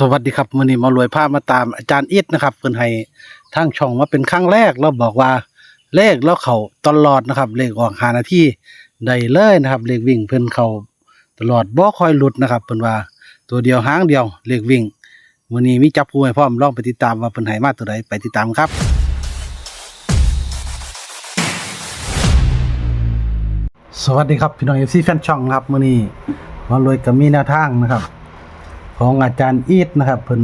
สวัสดีครับมื้อนี้มารวยภาพมาตามอาจารย์อิดนะครับเพิ่นให้ทางช่องมาเป็นครั้งแรกแล้วบอกว่าเลขแล้วเขาตลอดนะครับ เลขออก5นาทีได้เลยนะครับ เลขวิ่งเพิ่นเขาตลอดบ่คอยหลุดนะครับเพิ่นว่าตัวเดียวหางเดียวเลขวิ่งมื้อนี้มีจับคู่ให้พร้อมลองไปติดตามว่าเพิ่นให้มาตัวใดไปติดตามครับ สวัสดีครับพี่น้อง FC แฟนช่องครับมื้อนี้มารวยก็มีแนวทางนะครับ ของอาจารย์อีทนะครับ เพิ่น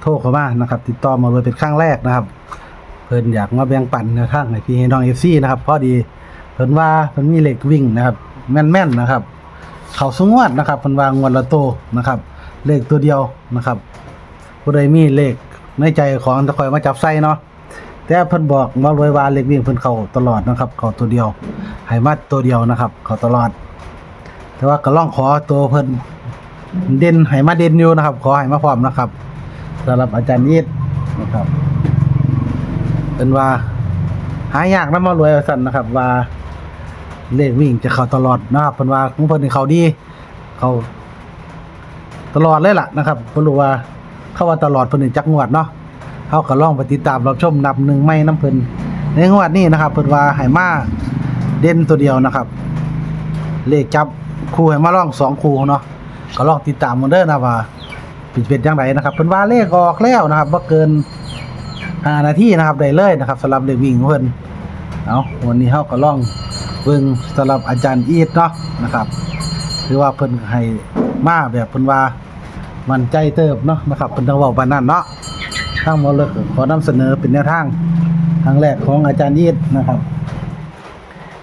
โทรเข้ามานะครับ ติดต่อมาเลยเป็นครั้งแรกนะครับ เพิ่นอยากมาแบ่งปันแนวทางให้พี่น้องเอฟซีนะครับพอดีเพิ่นว่าเพิ่นมีเหล็กวิ่งนะครับ แม่นๆนะครับ เขาสงวดนะครับเพิ่นวางงวดละโตนะครับ เลขตัวเดียวนะครับผู้ใดมีเลขในใจของตะคอยมาจับไส้เนาะแต่เพิ่นบอกมาเลยว่าเลขวิ่งเพิ่นเขาตลอดนะครับ เขาตัวเดียวให้มาตัวเดียวนะครับ เขาตลอด แต่ว่าก็ล่องขอตัวเพิ่น เด่นให้มาเด่นอยู่นะครับ ขอให้มาพร้อมนะครับสำหรับอาจารย์ยิดนะครับ เป็นว่า หายากนะมารวยสั่นนะครับ ว่าเลขวิ่งจะเข้าตลอดนะครับเป็นว่าของเพิ่นนี่เขาดีเขาตลอดเลยล่ะนะครับเพิ่นรู้ว่าเข้าว่าตลอดเพิ่นนี่จักงวดเนาะเฮาก็ลองไปติดตามรับชมนับหนึ่งไม่น้ำเพิ่นในงวดนี้นะครับ เพิ่นว่าให้มาเด่นตัวเดียวนะครับ เลขจับคู่ให้มาลองสองคู่เนาะ ก็ลองติดตามมันเด้อนะว่าเป็นเป็นจังไดนะครับเพิ่นว่าเลขออกแล้วนะครับบ่เกิน5นาทีนะครับได้เลยนะครับสำหรับเลขวิ่งเพิ่นเอาวันนี้เฮาก็ลองเบิ่งสำหรับอาจารย์อีทเนาะนะครับคือว่าเพิ่นให้มาแบบเพิ่นว่ามั่นใจเติบเนาะนะครับเพิ่นต้องเว้าปานนั้นเนาะทางหมอเลิกขอนำเสนอเป็นแนวทางครั้งแรกของอาจารย์อีทนะครับ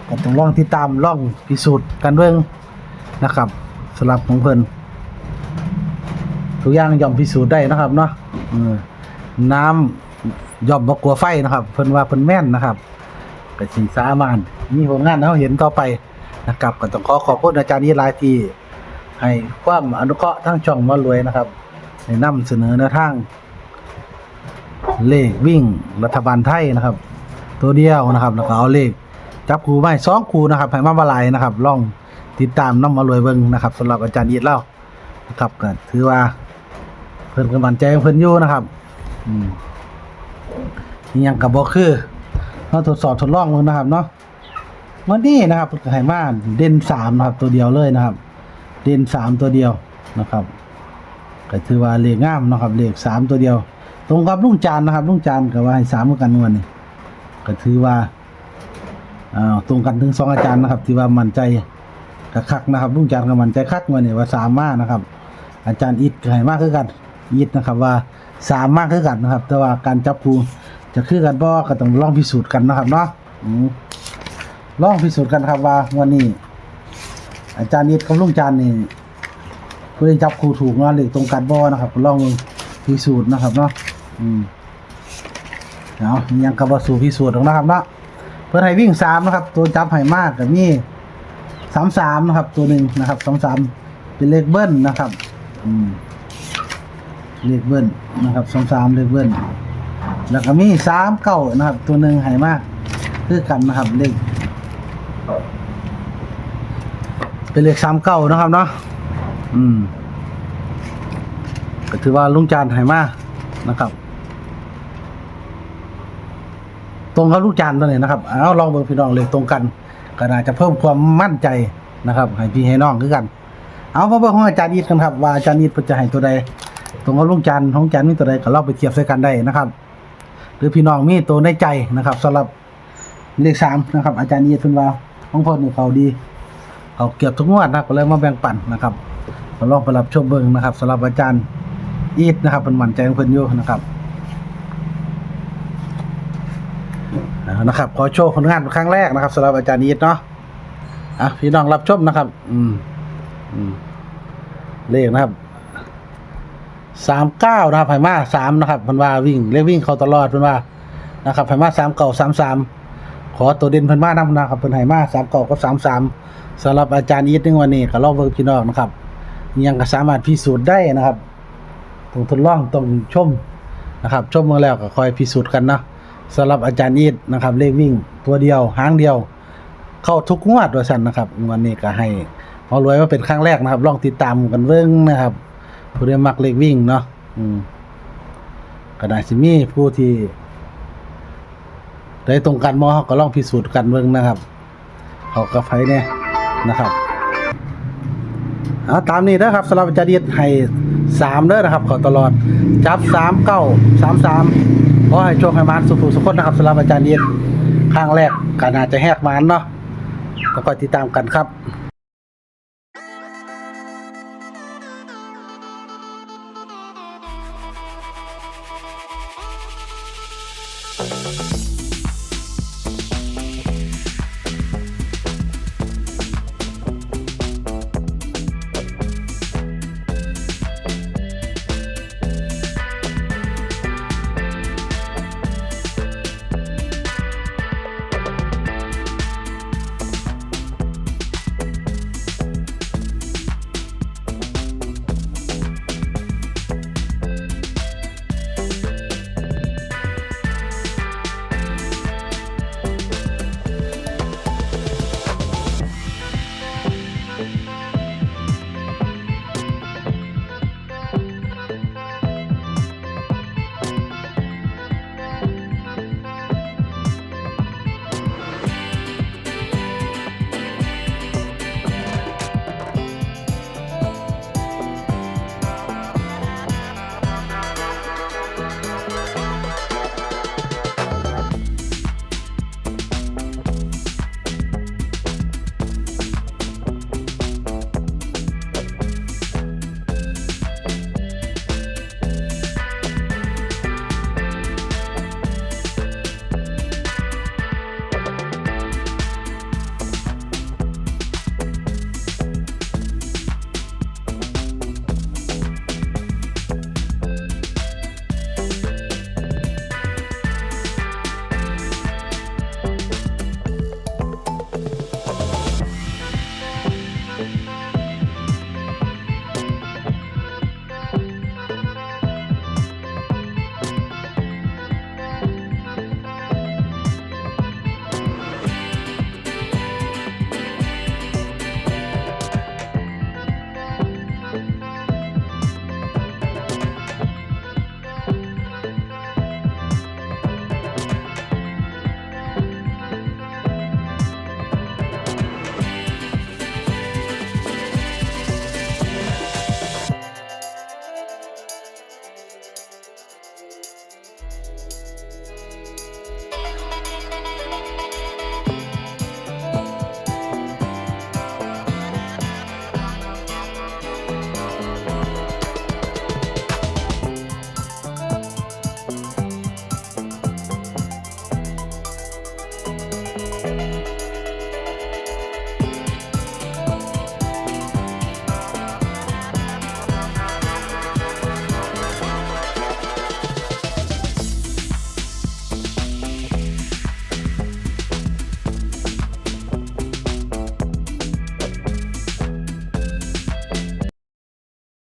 ก็ต้องลองติดตามลองพิสูจน์กันเบิ่งนะครับสำหรับของเพิ่น ทุกอย่างย่อมพิสูจน์ได้นะครับเนาะน้ำย่อมบ่กลัวไฟนะครับ เพิ่นว่าเพิ่นแม่นนะครับก็สิสามารถมีผลงานเราเห็นต่อไปนะครับก็ต้องขอขอบคุณอาจารย์นิรายที่ให้ความอนุเคราะห์ทั้งช่องมารวยนะครับในนำเสนอแนวทางเลขวิ่งรัฐบาลไทยนะครับ ตัวเดียวนะครับ แล้วก็เอาเลขจับคูไม้สองคูนะครับให้มาบาลายนะครับ ลองติดตามน้ำมารวยเบิ่งนะครับสำหรับอาจารย์ยีดเล่านะครับก็ถือว่า พิ่นก็มั่นใจของเพิ่นอยู่นะครับ อืมอิหยังก็บ่คือเราทดสอบทดลองเบิ่งนะครับเนาะวันนี้นะครับเพิ่นก็ให้มาเด่นสามนะครับ ตัวเดียวเลยนะครับ เด่นสามตัวเดียวนะครับก็ถือว่าเลขงามนะครับเลขสามตัวเดียว ตรงกับลุงจานนะครับลุงจานก็ว่าให้สามเหมือนกันงวดนี้ก็ถือว่าอ่าตรงกันถึงสองอาจารย์นะครับ ที่ว่ามั่นใจคักนะครับลุงจานก็มั่นใจคักมาเนี่ยว่าสามมากนะครับ อาจารย์อิดก็ให้มากคือกัน อิดนะครับว่าสามมากคือกันนะครับ แต่ว่าการจับคูจะคือกันบ่ก็ต้องลองพิสูจน์กันนะครับเนาะอืมลองพิสูจน์กันครับว่าวันนี้ อาจารย์อิดกับลุงจานนี่เพื่อจับคูถูกเนาะเลขตรงกันบ่นะครับลองพิสูจน์นะครับเนาะอืมเอายังกับว่าสู่พิสูจน์หรอกนะครับเนาะเพื่อให้วิ่งสามนะครับ ตัวจับให้มากกับนี่สามสามนะครับ ตัวหนึ่งนะครับสามสามเป็นเลขเบิ้ลนะครับ อืม เลขเบิ้ลนะครับสามสามเลขเบิ้ลแล้วก็มีสามเก้านะครับ ตัวหนึ่งให้มากคือกันนะครับเลขเป็นเลขสามเก้านะครับเนาะอืมก็ถือว่าลุงจานให้มากนะครับ ตรงกับลูกจานตัวนี้นะครับเอาลองเบิ่งพี่น้องเลยตรงกันก็น่าจะเพิ่มความมั่นใจนะครับให้พี่ให้น้องคือกัน เอาพอเบิ่งของอาจารย์อีทกันครับว่าอาจารย์อีทเพิ่นจะให้ตัวใด ตรงกับลุงจันทร์ของอาจารย์มีตัวใดก็ลองไปเทียบใส่กันได้นะครับ หรือพี่น้องมีตัวในใจนะครับสำหรับเลขสามนะครับ อาจารย์อีทเพิ่นว่าของเพิ่นนี่เขาดี เขาเก็บทุกงวดนะครับก็เลยมาแบ่งปันนะครับก็ลองไปรับชมเบิ่งนะครับสำหรับอาจารย์อีทนะครับเป็นหมั่นใจของเพิ่นอยู่นะครับนะครับขอโชว์ผลงานเป็นครั้งแรกนะครับสำหรับอาจารย์อีทเนาะอะพี่น้องรับชมนะครับ อืมอืมเลขนะครับ สามเก้านะครับไผ่มาสามนะครับเพันว่าวิ่งเลขวิ่งเขาตลอดเพันว่านะครับไผ่มาสามเก่าสามสามขอตัวเด่นเพันมานำนะครับเพิ่นไผ่มาสามเก่ากับสามสามสำหรับอาจารย์อีทในวันนี้ก็ลองเบิ่งพี่น้องนะครับ ยังก็สามารถพิสูจน์ได้นะครับต้องทดลองต้องชมนะครับชมมาแล้วก็คอยพิสูจน์กันเนาะสำหรับอาจารย์อีทนะครับ เลขวิ่งตัวเดียวหางเดียว เข้าทุกงวดด้ว่าซั่นนะครับวันนี้ก็ให้หมารวยมาเป็นครั้งแรกนะครับ ลองติดตามกันเบิ่งนะครับ ผู้ใดมักเลขวิ่งเนาะอืมก็น่าสิมีผู้ที่ได้ตรงกันบ่เขาก็ลองพิสูจน์กันเบิ่งนะครับเขากับไผเนี่ยนะครับเอาตามนี้เด้อครับสำหรับอาจารย์เดียดให้สามเด้อนะครับ ขอตลอดจับสามเก้าสามสามขอให้โชคให้มานสุขสุขคนนะครับสำหรับอาจารย์เดียดข้างแรกก็น่าจะแหกมานเนาะแล้วก็ติดตามกันครับ you